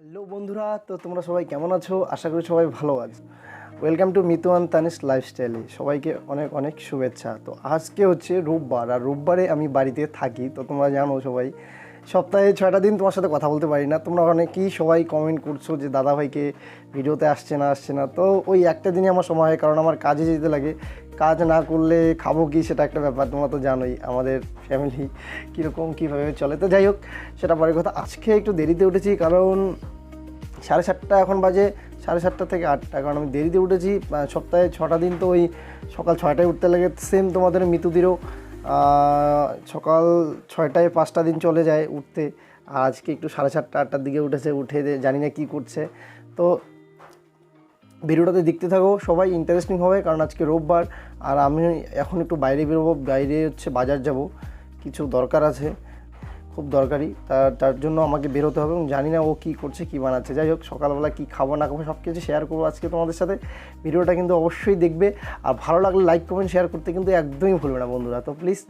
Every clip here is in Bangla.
হ্যালো বন্ধুরা, তো তোমরা সবাই কেমন আছো? আশা করি সবাই ভালো আছো। ওয়েলকাম টু মিতুয়ান তানিস লাইফস্টাইলে সবাইকে অনেক অনেক শুভেচ্ছা। তো আজকে হচ্ছে রোববার, আর রোববারে আমি বাড়িতে থাকি। তো তোমরা জানো সবাই, সপ্তাহে ছয়টা দিন তোমার সাথে কথা বলতে পারি না। তোমরা অনেকেই সবাই কমেন্ট করছ যে, দাদাভাইকে ভিডিওতে আসছে না আসছে না। তো ওই একটা দিনই আমার সময় হয়, কারণ আমার কাজে যেতে লাগে। কাজ না করলে খাব কি সেটা একটা ব্যাপার, তোমরা তো জানোই আমাদের ফ্যামিলি কীরকম, কীভাবে চলে। তো যাই হোক, সেটা পরের কথা। আজকে একটু দেরিতে উঠেছি কারণ সাড়ে সাতটা, এখন বাজে সাড়ে সাতটা থেকে আটটা। কারণ আমি দেরিতে উঠেছি সপ্তাহে ছটা দিন তো ওই সকাল ছয়টায় উঠতে লাগে। সেম তোমাদের মিতুদিরও সকাল ছয়টায় পাঁচটা দিন চলে যায় উঠতে। আজকে একটু সাড়ে সাতটা, আটটার দিকে উঠেছে, উঠে জানি না কী করছে। তো ভিডিওটাতে দেখতে থাকো। সবাই ইন্টারেস্টিং হবে, কারণ আজকে রোববার। আর আমি এখন একটু বাইরে বেরোবো, বাইরে হচ্ছে বাজার যাব। কিছু দরকার আছে, খুব দরকারি। তার তার জন্য আমাকে বেরোতে হবে এবং জানি না ও কী করছে, কী বানাচ্ছে। যাই হোক, সকালবেলা কী খাব, না খাব সব কিছু শেয়ার করব আজকে তোমাদের সাথে। ভিডিওটা কিন্তু অবশ্যই দেখবে। আর ভালো লাগলে লাইক কমেন্ট শেয়ার করতে কিন্তু একদমই ভুলবে না বন্ধুরা। তো প্লিজ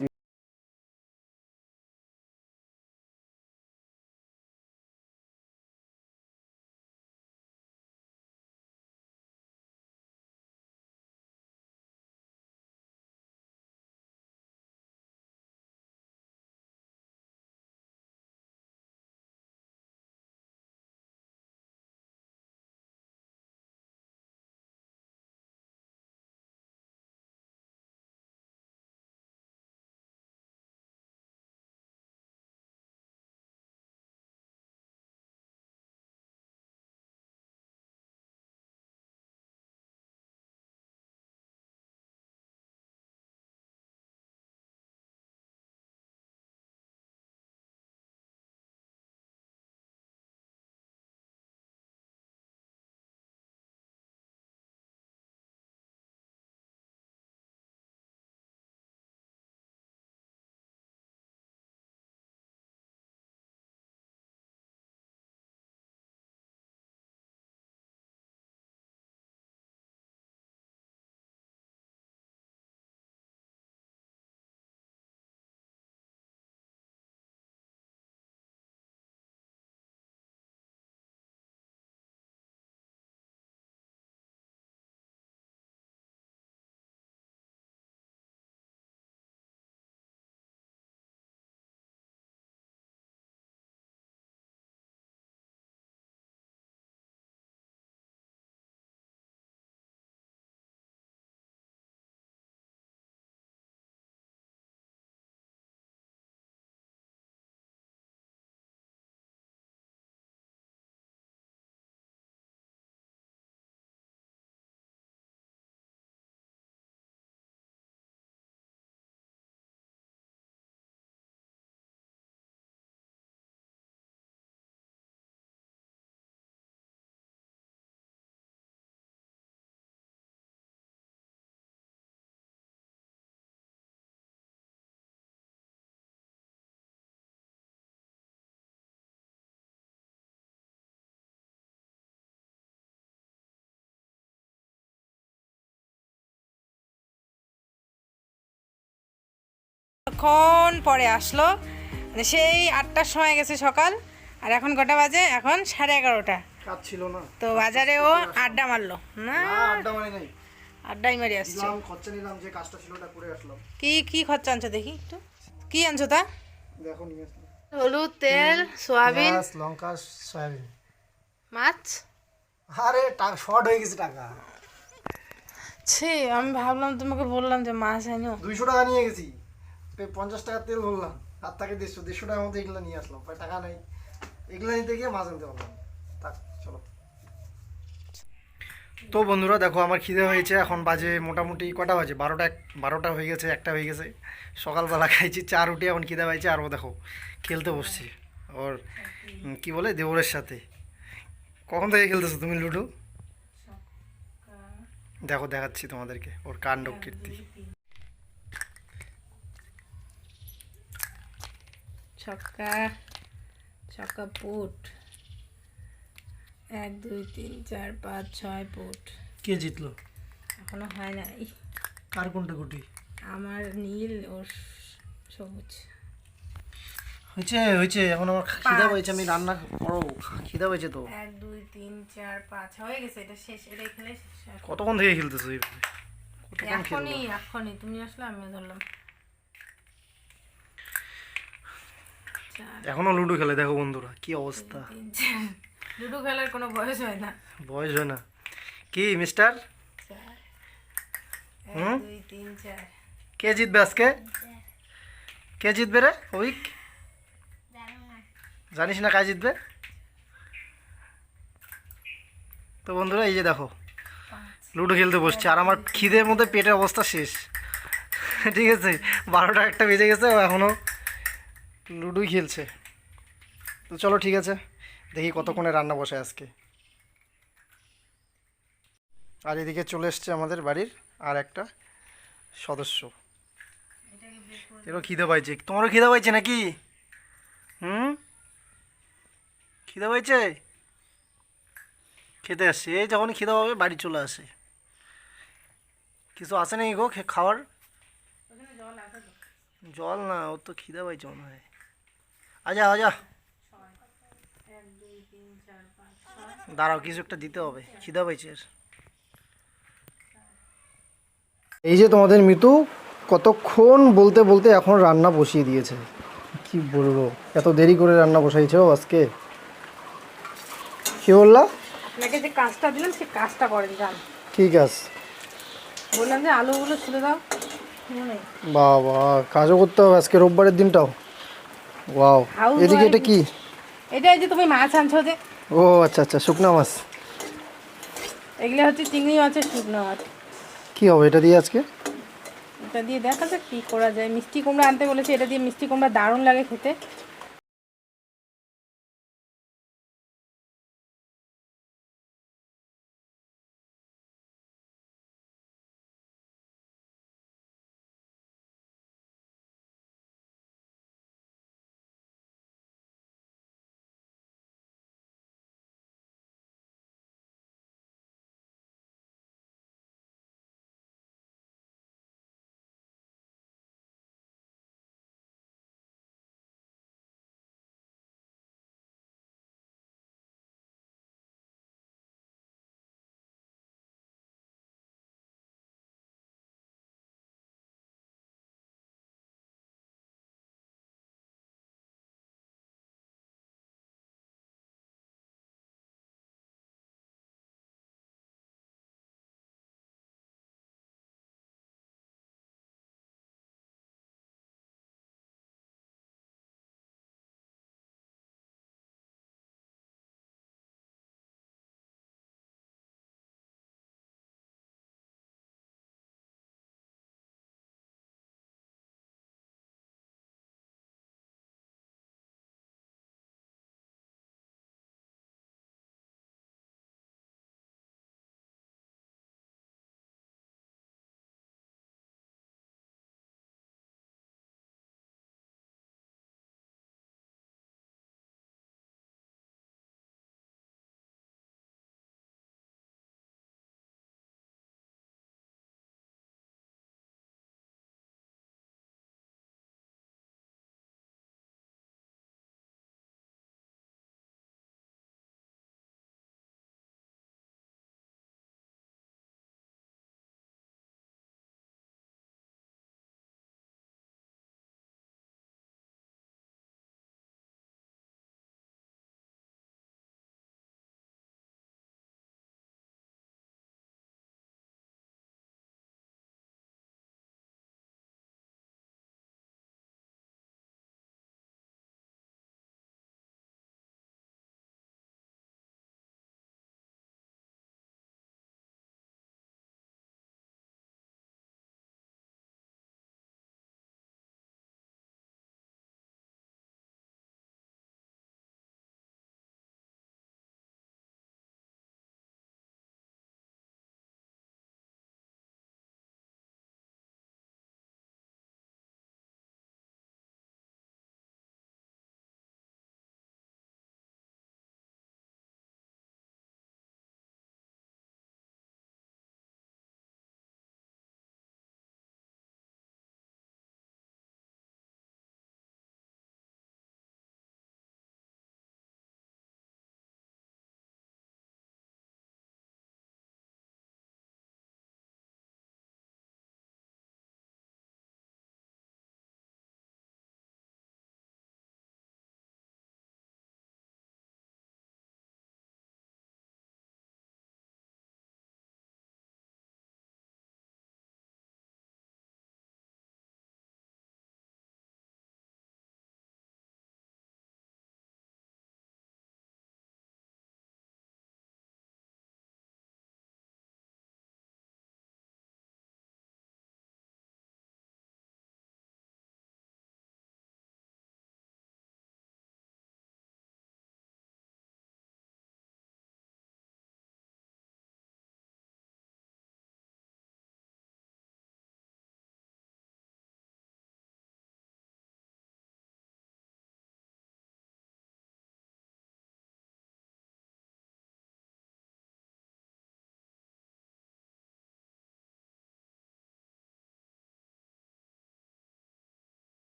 কখন পরে আসলো? মানে সেই আটটার সময় গেছে সকাল আর এখন কটা বাজে? এখন সাড়ে এগারোটা। ছিল না। তো বাজারে ও আড্ডা মারলো। না? আড্ডা মানে নাই। আড্ডাই মারি আসছে। খরচা নিলাম যে কাজটা ছিল ওটা করে আসলাম। কি কি খরচা আনছো দেখি একটু। কি আনছো তা? দেখো নিয়ে আসলাম। হলুদ তেল সোয়াবিন। লঙ্কা সয়াবিন। মাছ? আরে টাকা শর্ট হয়ে গেছে টাকা। ছি আমি ভাবলাম তোমাকে বললাম যে মাছ আনো। দুইশো টাকা নিয়ে গেছি। পঞ্চাশ টাকা তেল ভরলাম আর তাকে দেড়শো দেড়শো টাকার মধ্যে এগুলো নিয়ে আসলাম প্রায় টাকা নেই। এগুলো নিতে গিয়ে মাছ আনতে পারলাম। থাক চলো। তো বন্ধুরা দেখো আমার খিদে হয়েছে এখন বাজে মোটামুটি কটা বাজে? বারোটা এক বারোটা হয়ে গেছে একটা হয়ে গেছে। সকালবেলা খাইছি চা রুটি এখন খিদে পাইছে আর ও দেখো খেলতে বসছি। ওর কি বলে দেওরের সাথে। কখন থেকে খেলতেছো তুমি লুডো? দেখো দেখাচ্ছি তোমাদেরকে ওর কাণ্ড কীর্তি। ছক্কা ছক্কা পুট। এক দুই তিন চার পাঁচ ছয় পুট। কে জিতলো? এখনও হয় নাই। কার কোনটা গুটি? আমার নীল ও সবুজ। হয়েছে হয়েছে এখন আমার খিদা হয়েছে আমি রান্না করো খিদা হয়েছে তো। এক দুই তিন চার পাঁচ। হয়ে গেছে এটা শেষ এটা এখানে শেষ। কতক্ষণ থেকে খেলতেছো এখনই এখনই। তুমি আসলে আমিও ধরলাম। এখনও লুডো খেলে দেখো বন্ধুরা কি অবস্থা। লুডো খেলার কোনো বয়স হয় না। বয়স হয় না। কি মিস্টার? কে জিতবে আজকে? কে জিতবে রে অভিক? জানিস না কাজ জিতবে? তো বন্ধুরা এই যে দেখো লুডো খেলতে বসছে আর আমার খিদের মধ্যে পেটের অবস্থা শেষ। ঠিক আছে বারোটা একটা বেজে গেছে এখনও লুডোই খেলছে। তো চলো ঠিক আছে, দেখি কতক্ষণে রান্না বসে আজকে। আর এদিকে চলে এসছে আমাদের বাড়ির আর একটা সদস্য। এরও খিদে পাইছে। তোমারও খিদে পাইছে নাকি? হুম? খিদে পাইছে? খেতে আসছে। এই যখন খিদে পাবে, বাড়ি চলে আসে। কিছু আসে নাকি গো খাওয়ার? জল না ও তো খিদে পাইছে মনে হয়। আজা আজা দাঁড়াও কিছু একটা দিতে হবে। খিদে পাইছে এই যে তোমাদের মিতু কতক্ষণ বলতে বলতে এখন রান্না বসিয়ে দিয়েছে। কি বলব? এত দেরি করে রান্না বসাইছো আজকে। কি বললা? আপনাকে যে কাজটা দিলাম সেই কাজটা করেন যান। ঠিক আছে। বললাম যে আলুগুলো ছুলে দাও। বাবা কাজও করতে হবে আজকে রোববারের দিনটাও। ওয়াও এদিকে এটা কি? এটা এই যে তুমি মাছ আনছো যে। ও আচ্ছা আচ্ছা শুকনা মাছ। এগুলো হচ্ছে চিংড়ি মাছের শুকনো মাছ। কি হবে এটা দিয়ে আজকে? এটা দিয়ে দেখা যাক কী করা যায়। মিষ্টি কুমড়া আনতে বলেছে এটা দিয়ে মিষ্টি কুমড়া দারুণ লাগে খেতে।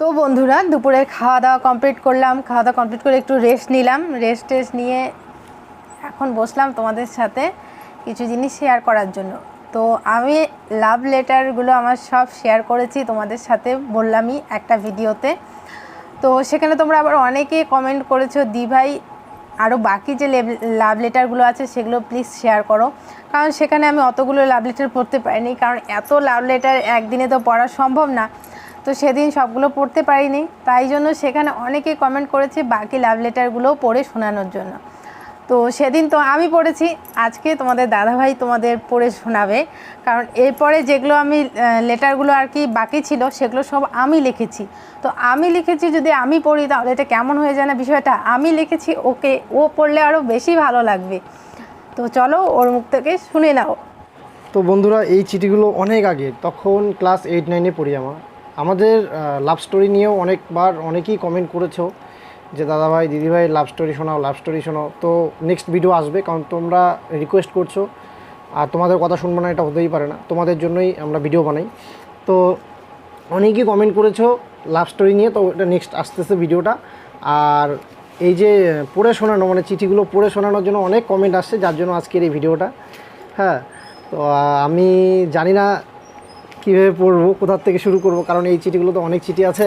তো বন্ধুরা দুপুরে খাওয়া দাওয়া কমপ্লিট করলাম। খাওয়া দাওয়া কমপ্লিট করে একটু রেস্ট নিলাম। রেস্ট টেস্ট নিয়ে এখন বসলাম তোমাদের সাথে কিছু জিনিস শেয়ার করার জন্য। তো আমি লাভ লেটারগুলো আমার সব শেয়ার করেছি তোমাদের সাথে বললামই একটা ভিডিওতে। তো সেখানে তোমরা আবার অনেকে কমেন্ট করেছ, দি ভাই আরও বাকি যে লাভ লেটারগুলো আছে সেগুলো প্লিজ শেয়ার করো। কারণ সেখানে আমি অতগুলো লাভ লেটার পড়তে পারিনি, কারণ এত লাভ লেটার একদিনে তো পড়া সম্ভব না। তো সেদিন সবগুলো পড়তে পারিনি, তাই জন্য সেখানে অনেকে কমেন্ট করেছে বাকি লাভ লেটারগুলোও পড়ে শোনানোর জন্য। তো সেদিন তো আমি পড়েছি, আজকে তোমাদের দাদাভাই তোমাদের পড়ে শোনাবে, কারণ এরপরে যেগুলো আমি লেটারগুলো আর কি বাকি ছিল সেগুলো সব আমি লিখেছি। তো আমি লিখেছি যদি আমি পড়ি তাহলে এটা কেমন হয়ে যায় না বিষয়টা? আমি লিখেছি, ওকে, ও পড়লে আরও বেশি ভালো লাগবে। তো চলো ওর মুখ থেকে শুনে নাও। তো বন্ধুরা, এই চিঠিগুলো অনেক আগে, তখন ক্লাস এইট নাইনে পড়ি আমার। আমাদের লাভ স্টোরি নিয়েও অনেকবার অনেকেই কমেন্ট করেছ যে, দাদাভাই, দিদিভাই লাভ স্টোরি শোনাও লাভ স্টোরি শোনাও। তো নেক্সট ভিডিও আসবে, কারণ তোমরা রিকোয়েস্ট করছ, আর তোমাদের কথা শুনব না, এটা হতেই পারে না। তোমাদের জন্যই আমরা ভিডিও বানাই। তো অনেকেই কমেন্ট করেছ লাভ স্টোরি নিয়ে, তো এটা নেক্সট আসতেছে ভিডিওটা আর এই যে, পড়ে শোনানো মানে চিঠিগুলো পড়ে শোনানোর জন্য অনেক কমেন্ট আসছে, যার জন্য আজকের এই ভিডিওটা হ্যাঁ তো আমি জানি না কীভাবে পড়ব কোথার থেকে শুরু করব? কারণ এই চিঠিগুলো তো অনেক চিঠি আছে।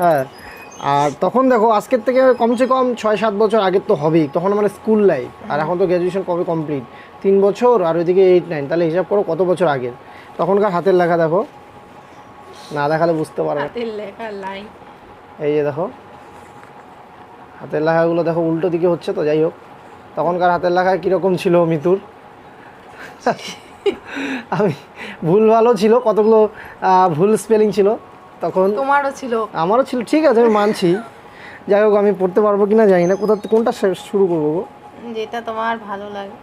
হ্যাঁ আর তখন দেখো আজকের থেকে কমসে কম ছয় সাত বছর আগের তো হবেই। তখন মানে স্কুল লাইফ আর এখন তো গ্র্যাজুয়েশন কবে কমপ্লিট তিন বছর আর ওইদিকে এইট নাইন তাহলে হিসাব করো কত বছর আগের? তখনকার হাতের লেখা দেখো। না দেখালে বুঝতে পারবে লাইন এই যে দেখো হাতের লেখাগুলো দেখো উল্টো দিকে হচ্ছে তো যাই হোক। তখনকার হাতের লেখা কীরকম ছিল মিতুর? আমি ভুল ভালো ছিল কতগুলো ভুল স্পেলিং ছিল তখন তোমারও ছিল। আমারও ছিল ঠিক আছে আমি মানছি। যাই হোক আমি পড়তে পারব কিনা জানি না কোথা কোনটা শুরু করব গো? যেটা তোমার ভালো লাগে।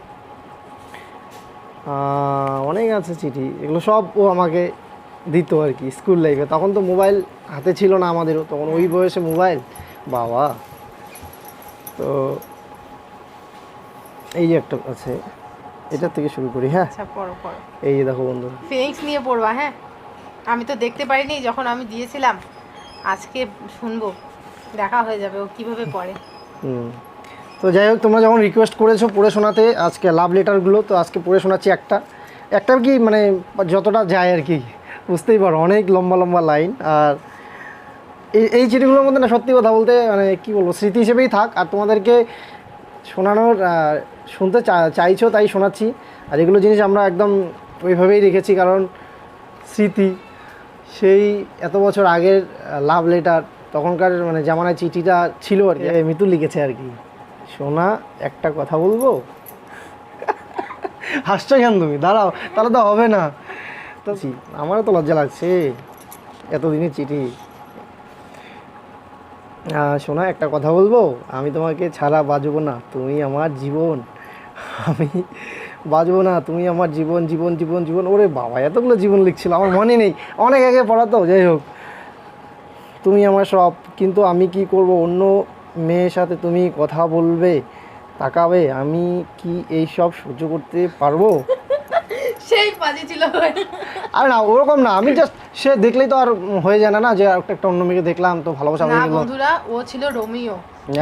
অনেক আছে চিঠি এগুলো সব ও আমাকে দিত আর কি স্কুল লাইফে তখন তো মোবাইল হাতে ছিল না আমাদেরও তখন ওই বয়সে মোবাইল বাবা। তো এই যে একটা আছে। এটার থেকে শুরু করি হ্যাঁ? আচ্ছা পড়ো পড়ো। এই যে দেখো বন্ধু। ফিলিংস নিয়ে পড়বা হ্যাঁ? আমি তো দেখতে পারিনি যখন আমি দিয়েছিলাম আজকে শুনব দেখা হয়ে যাবে ও কীভাবে পড়ে। হুম। তো যাই হোক তোমরা যখন রিকোয়েস্ট করেছ পড়ে শোনাতে আজকে লাভ লেটারগুলো তো আজকে পড়ে শোনাচ্ছি একটা। একটা কি মানে যতটা যায় আর কি বুঝতেই পারো অনেক লম্বা লম্বা লাইন আর এই এই চিঠিগুলোর মধ্যে না সত্যি কথা বলতে মানে কী বলব স্মৃতি হিসেবেই থাক। আর তোমাদেরকে শোনানোর শুনতে চাইছো, তাই শোনাচ্ছি। আর এগুলো জিনিস আমরা একদম ওইভাবেই রেখেছি, কারণ স্মৃতি, সেই এত বছর আগের লাভ লেটার তখনকার মানে জামানায় চিঠিটা ছিল আর কি মিতু লিখেছে আর কি। সোনা, একটা কথা বলব? হাসছো কেন তুমি? দাঁড়াও, তাহলে তো হবে না। তো আমারও তো লজ্জা লাগছে। এতদিনের চিঠি। শোনা, একটা কথা বলব? আমি তোমাকে ছাড়া বাজবো না। তুমি আমার জীবন। আমি বাজবো না। তুমি আমার জীবন জীবন জীবন জীবন। ওরে বাবা, এতগুলো জীবন লিখছিল, আমার মনে নেই। অনেক আগে পড়াতো, যাই হোক। তুমি আমার সব, কিন্তু আমি কি করব? অন্য মেয়ের সাথে তুমি কথা বলবে, তাকাবে? আমি কি এই সব সহ্য করতে পারব? সেই বাজে ছিল। আর না ওরকম না আমি জাস্ট সে দেখলেই তো আর হয়ে যায় না যে একটা একটা অন্য মেয়েকে দেখলাম তো ভালোবাসা হয়ে গেল। বন্ধুরা ও ছিল রোমিও।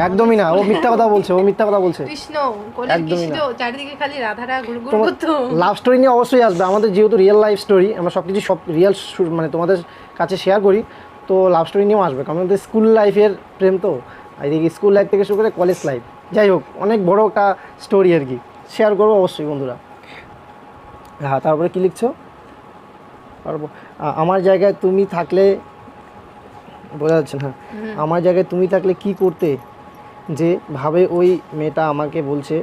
একদমই না ও মিথ্যা কথা বলছে ও মিথ্যা কথা বলছে। কৃষ্ণ কোলে কৃষ্ণ চারিদিকে খালি রাধারা গুড়গুড় করতো। লাভ স্টোরি নিয়ে অবশ্যই আসবে আমাদের যেহেতু রিয়েল লাইফ স্টোরি আমরা সব কিছু সব রিয়েল মানে তোমাদের কাছে শেয়ার করি তো লাভ স্টোরি নিয়েও আসবে কারণ আমাদের স্কুল লাইফের প্রেম তো এদিকে স্কুল লাইফ থেকে শুরু করে কলেজ লাইফ যাই হোক অনেক বড় একটা স্টোরি আর কি শেয়ার করব অবশ্যই বন্ধুরা। হ্যাঁ তারপরে কী লিখছো? পারব আমার জায়গায় তুমি থাকলে বোঝা যাচ্ছে না। আমার জায়গায় তুমি থাকলে কি করতে? যে ভাবে ওই মেয়েটা আমাকে বলছে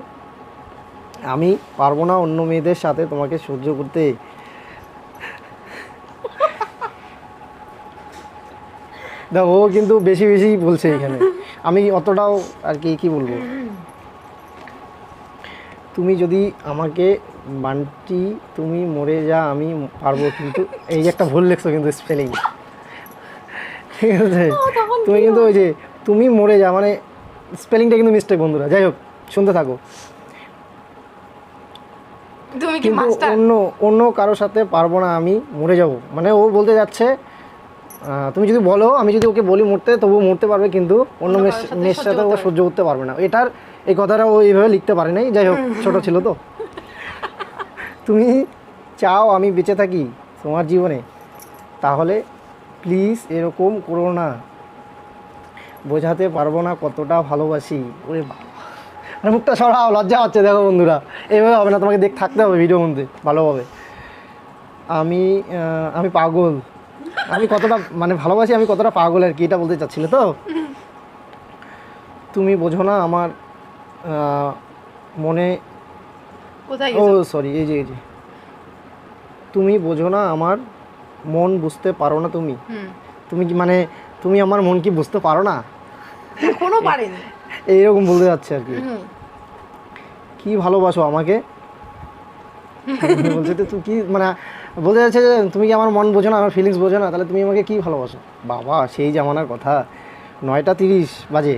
আমি পারব না অন্য মেয়েদের সাথে তোমাকে সহ্য করতে। দেখো ও কিন্তু বেশি বেশি বলছে এখানে। আমি অতটাও আর কি কি বলব? তুমি যদি আমাকে বান্টি তুমি মরে যা আমি পারব কিন্তু এই যে একটা ভুল লেখছো কিন্তু স্পেলিং ঠিক আছে? তুমি কিন্তু ওই যে তুমি মরে যা মানে স্পেলিংটা কিন্তু মিস্টেক বন্ধুরা যাই হোক শুনতে থাকো। তুমি কি মাস্টার অন্য অন্য কারোর সাথে পারব না আমি মরে যাব। মানে ও বলতে যাচ্ছে তুমি যদি বলো আমি যদি ওকে বলি মরতে তবুও মরতে পারবে কিন্তু অন্য মেয়ের সাথে ও সহ্য করতে পারবে না। এটার এই কথাটা ও এইভাবে লিখতে পারে নাই। যাই হোক ছোট ছিল তো। তুমি চাও আমি বেঁচে থাকি তোমার জীবনে, তাহলে প্লিজ এরকম করো না। বোঝাতে পারব না কতটা ভালোবাসি। ওরে আরে মুখটা সরাও, লজ্জা হচ্ছে দেখো বন্ধুরা। এভাবে হবে না, তোমাকে দেখ, থাকতে হবে ভিডিও মধ্যে, ভালোভাবে। আমি আমি পাগল। আমি কতটা মানে ভালোবাসি, আমি কতটা পাগল আর কি, এটা বলতে চাচ্ছিলে তো? তুমি বোঝো না আমার মনে কোথায় ও সরি এই যে এই যে। তুমি বোঝো না আমার মন বুঝতে পারো না তুমি। তুমি কি মানে তুমি আমার মন কি বুঝতে পারো না? এখনও পারেনি। এইরকম বলতে যাচ্ছে আর কি। কি ভালোবাসো আমাকে? বলছে তো তুই কি মানে বলতে যাচ্ছে যে তুমি কি আমার মন বোঝো না আমার ফিলিংস বোঝো না তাহলে তুমি আমাকে কি ভালোবাসো? বাবা সেই জামানার কথা। নয়টা তিরিশ বাজে।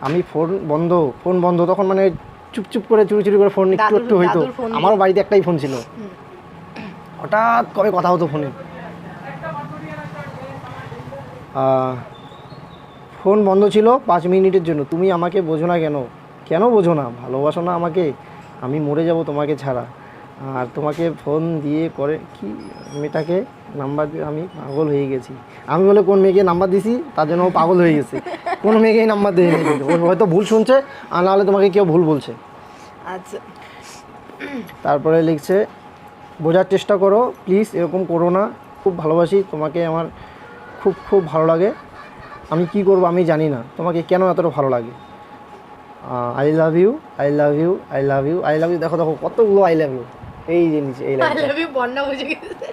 আমি ফোন বন্ধ ফোন বন্ধ তখন মানে চুপচুপ করে চুরি চুরি করে ফোন একটু একটু হইতো। আমারও বাড়িতে একটাই ফোন ছিল। হঠাৎ কবে কথা হতো ফোনে ফোন বন্ধ ছিল পাঁচ মিনিটের জন্য। তুমি আমাকে বোঝো না কেন? কেন বোঝো না? ভালোবাসো না আমাকে? আমি মরে যাব তোমাকে ছাড়া। আর তোমাকে ফোন দিয়ে করে কি মেয়েটাকে নাম্বার দিয়ে আমি পাগল হয়ে গেছি। আমি বলে কোন মেয়েকে নাম্বার দিছি? তার জন্য ও পাগল হয়ে গেছে। কোনো মেয়েকেই নাম্বার দেয়নি কিন্তু। ও হয়তো ভুল শুনছে আর নাহলে তোমাকে কেউ ভুল বলছে। আচ্ছা। তারপরে লিখছে বোঝার চেষ্টা করো প্লিজ এরকম করো না। খুব ভালোবাসি তোমাকে আমার খুব খুব ভালো লাগে। আমি কি করব আমি জানি না। তোমাকে কেন এতটা ভালো লাগে? I love you I love you I love you I love you দেখো দেখো কতগুলো আই লাভ ইউ এই যে নিচে এই লাইন বন্যা বুঝে গেছে।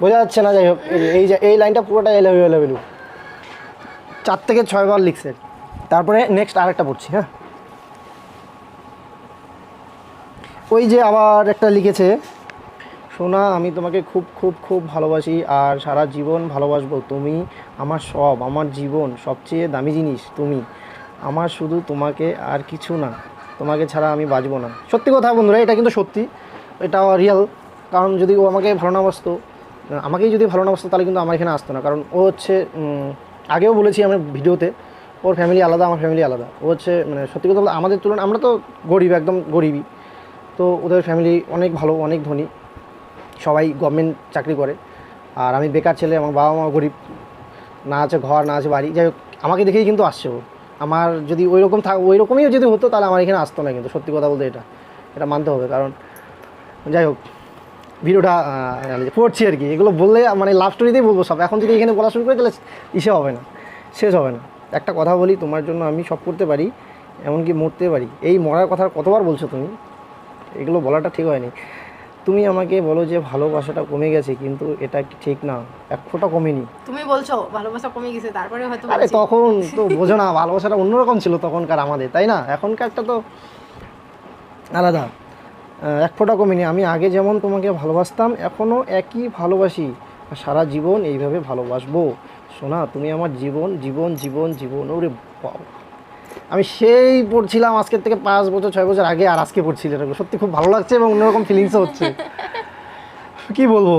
বোঝা যাচ্ছে না যাই হোক এই যে- এই লাইনটা পুরোটা লাভ ইউ চার থেকে ছয়বার লিখছে। তারপরে নেক্সট আরেকটা পড়ছি হ্যাঁ? ওই যে আবার একটা লিখেছে সোনা আমি তোমাকে খুব খুব খুব ভালোবাসি আর সারা জীবন ভালোবাসবো তুমি। আমার সব আমার জীবন সবচেয়ে দামি জিনিস তুমি। আমার শুধু তোমাকে আর কিছু না। তোমাকে ছাড়া আমি বাঁচবো না। সত্যি কথা বন্ধুরা, এটা কিন্তু সত্যি। এটা রিয়েল কারণ যদি ও আমাকে ভালো না বাসতো আমাকেই যদি ভালো না বাসতো তাহলে কিন্তু আমার এখানে আসতো না। কারণ ও হচ্ছে আগেও বলেছি আমার ভিডিওতে, ওর ফ্যামিলি আলাদা, আমার ফ্যামিলি আলাদা। ও হচ্ছে মানে সত্যি কথা বলতে আমাদের তুলনায়, আমরা তো গরিব, একদম গরিবই। তো ওদের ফ্যামিলি অনেক ভালো, অনেক ধনী। সবাই গভর্নমেন্ট চাকরি করে। আর আমি বেকার ছেলে, আমার বাবা মা গরিব। না আছে ঘর, না আছে বাড়ি। যাই হোক, আমাকে দেখেই কিন্তু আসছে ও। আমার যদি ওই রকম থাক ওই রকমই যদি হতো, তাহলে আমার এখানে আসতো না কিন্তু, সত্যি কথা বলতে এটা এটা মানতে হবে, কারণ যাই হোক, ভিডিওটা পড়ছি আর কি, এগুলো বললে মানে লাভ স্টোরিতেই বলব সব, এখন যদি এখানে বলা শুরু করে তাহলে ইসে হবে না, শেষ হবে না। একটা কথা বলি, তোমার জন্য আমি সব করতে পারি, এমনকি মরতে পারি, এই মরার কথা কতবার বলছো তুমি? এগুলো বলাটা ঠিক হয়নি। তুমি আমাকে বলো যে ভালোবাসাটা কমে গেছে কিন্তু এটা ঠিক না? এক ফোঁটা কমেনি। তুমি বলছো ভালোবাসা কমে গেছে তারপরে হয়তো আরে তখন তো বোঝো না ভালোবাসাটা অন্যরকম ছিল তখনকার আমাদের তাই না? এখনকারটা তো আলাদা। এক ফোঁটা কমেনি। আমি আগে যেমন তোমাকে ভালোবাসতাম এখনও একই ভালোবাসি। সারা জীবন এইভাবে ভালোবাসবো। শোনা তুমি আমার জীবন জীবন জীবন জীবন ওরে বাবা। আমি সেই পড়ছিলাম আজকের থেকে পাঁচ বছর ছয় বছর আগে আর আজকে পড়ছি এটা সত্যি খুব ভালো লাগছে এবং অন্যরকম ফিলিংসও হচ্ছে। কি বলব?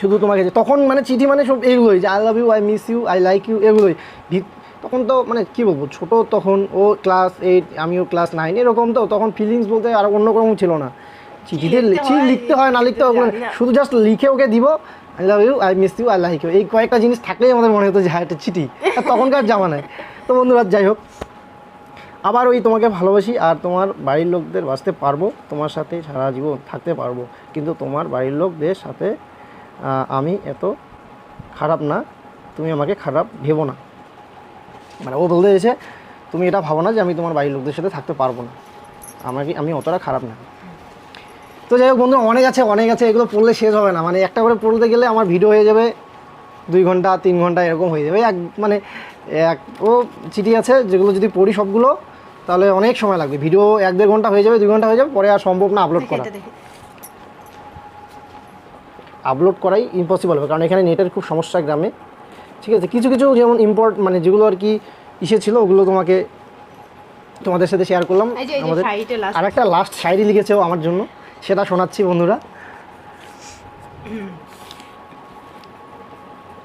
শুধু তোমাকে যে তখন মানে চিঠি মানে সব এগুলোই যে I love you I miss you I like you এগুলোই। ভি- তখন তো মানে কি বলব ছোট তখন ও ক্লাস এইট আমিও ক্লাস নাইন এরকম তো তখন ফিলিংস বলতে আর অন্য কোনো ছিল না। চিঠিতে লিখতে হয়, লিখতে হয় না লিখতে হয় শুধু জাস্ট লিখে ওকে দিব I love you I miss you I like you এই কয়েকটা জিনিস থাকলেই আমাদের মনে হতো যে হ্যাঁ একটা চিঠি। তখনকার জামানায়। তো বন্ধুরা, যাই হোক। আবার ওই তোমাকে ভালোবাসি আর তোমার বাড়ির লোকদের বাঁচতে পারব, তোমার সাথে সারা জীবন থাকতে পারব। কিন্তু তোমার বাড়ির লোকদের সাথে আমি এত খারাপ না, তুমি আমাকে খারাপ ভেবো না। মানে ও বলতে চাইছে, তুমি এটা ভাবো না যে আমি তোমার বাড়ির লোকদের সাথে থাকতে পারব না। আমাকে, আমি অতটা খারাপ না। তো যাই হোক বন্ধু অনেক আছে অনেক আছে, এগুলো পড়লে শেষ হবে না। মানে একটা করে পড়তে গেলে আমার ভিডিও হয়ে যাবে, দুই ঘণ্টা, তিন ঘণ্টা এরকম হয়ে যাবে। এক মানে এক ও চিঠি আছে যেগুলো যদি পড়ি সবগুলো তাহলে অনেক সময় লাগবে। ভিডিও এক দেড় ঘণ্টা হয়ে যাবে দুই ঘণ্টা হয়ে যাবে পরে আর সম্ভব না আপলোড করা। আপলোড করাই ইম্পসিবল হবে কারণ এখানে নেটের খুব সমস্যা গ্রামে। ঠিক আছে কিছু কিছু যেমন ইম্পোর্ট মানে যেগুলো আর কি ইসে ছিল ওগুলো তোমাকে তোমাদের সাথে শেয়ার করলাম। আমাদের আর একটা লাস্ট শায়রি লিখেছে আমার জন্য সেটা শোনাচ্ছি বন্ধুরা।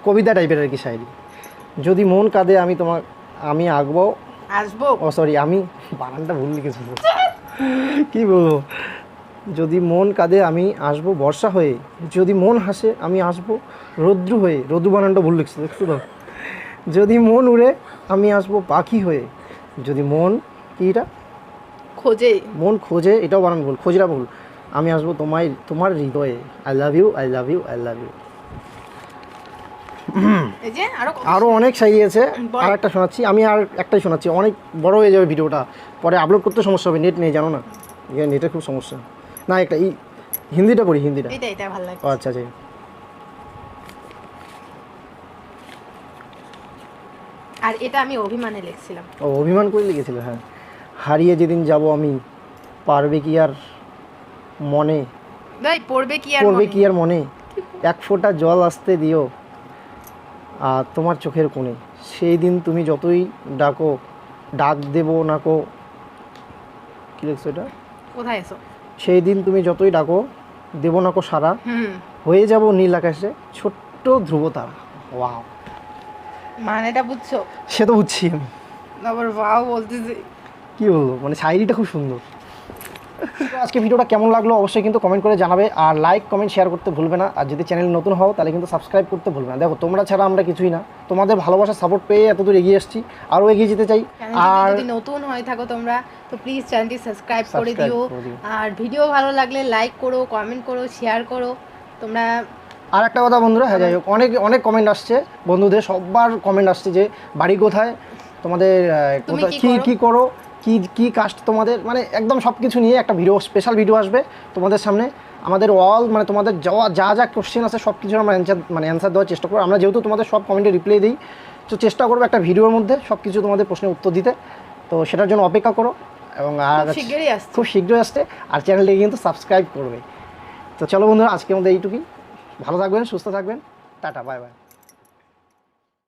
কবিতা টাইপের আর কি শায়রি যদি মন কাঁদে আমি তোমার আমি আঁকবো আসব? ও সরি আমি বানানটা ভুল লিখেছি। কি বলব? যদি মন কাঁদে আমি আসব বর্ষা হয়ে। যদি মন হাসে আমি আসব রৌদ্র হয়ে। রৌদ্র বানানটা ভুল লিখছি দেখছ তো? যদি মন উড়ে আমি আসব পাখি হয়ে। যদি মন কি এটা? খোঁজে। মন খোঁজে এটাও বানান ভুল খোঁজরা ভুল। আমি আসব তোমায় তোমার হৃদয়ে। I love you I love you I love you আরও অনেক শাড়ি আছে আর একটা শোনাচ্ছি। আমি আর একটাই শোনাচ্ছি। অনেক বড় হয়ে যাবে ভিডিওটা। পরে আপলোড করতে সমস্যা হবে নেট নেই জানো না? নেটের খুব সমস্যা। না একটা এই হিন্দিটা পড়ি হিন্দিটা। এটা এটা ভালো লাগে আচ্ছা আচ্ছা। আর এটা আমি অভিমানে লিখছিলাম। ও অভিমান করে লিখেছিল হ্যাঁ। হারিয়ে যেদিন যাব আমি পারবে কি আর মনে? ভাই পড়বে কি আর পড়বে কি আর মনে? এক ফোঁটা জল আসতে দিও। আর তোমার চোখের কোণে। সেই দিন তুমি যতই ডাকো ডাক দেবো নাকো কী লিখছো এটা? কোথায় এসো? সেই দিন তুমি যতই ডাকো দেবো নাকো সারা। হয়ে যাব নীল আকাশে ছোট্ট ধ্রুবতারা ওয়াও মানেটা বুঝছ? সে তো বুঝছি আমি। আবার বাও বলতেছি। কি বলব? মানে শায়রিটা খুব সুন্দর। আজকে ভিডিওটা কেমন লাগল অবশ্যই কিন্তু কমেন্ট করে জানাবে। আর লাইক কমেন্ট শেয়ার করতে ভুলবে না। আর যদি চ্যানেল নতুন হও তাহলে কিন্তু সাবস্ক্রাইব করতে ভুলবে না। দেখো তোমরা ছাড়া আমরা কিছুই না। তোমাদের ভালোবাসা সাপোর্ট পেয়ে এতদূর এগিয়ে এসেছি। আরও এগিয়ে যেতে চাই। আর যদি নতুন হয়ে থাকো তোমরা তো প্লিজ চ্যানেলটি সাবস্ক্রাইব করে দিও। আর ভিডিও ভালো লাগলে লাইক করো কমেন্ট করো শেয়ার করো। তোমরা আর একটা কথা বন্ধুরা হ্যাঁ যাই হোক অনেক অনেক কমেন্ট আসছে। বন্ধুদের সবার কমেন্ট আসছে যে বাড়ি কোথায়? তোমাদের কি কি করো? কি কি কাস্ট তোমাদের মানে একদম সব কিছু নিয়ে একটা ভিডিও স্পেশাল ভিডিও আসবে তোমাদের সামনে। আমাদের অল মানে তোমাদের যাওয়া যা যা কোশ্চেন আছে সব কিছু আমরা অ্যান্সার মানে অ্যান্সার দেওয়ার চেষ্টা করব। আমরা যেহেতু তোমাদের সব কমেন্টে রিপ্লাই দিই তো চেষ্টা করব একটা ভিডিওর মধ্যে সব কিছু তোমাদের প্রশ্নের উত্তর দিতে। তো সেটার জন্য অপেক্ষা করো এবং আর খুব শীঘ্রই আসছে আর চ্যানেলটিকে কিন্তু সাবস্ক্রাইব করবে। তো চলো বন্ধুরা আজকের মধ্যে এইটুকুই। ভালো থাকবেন সুস্থ থাকবেন। Tata bye bye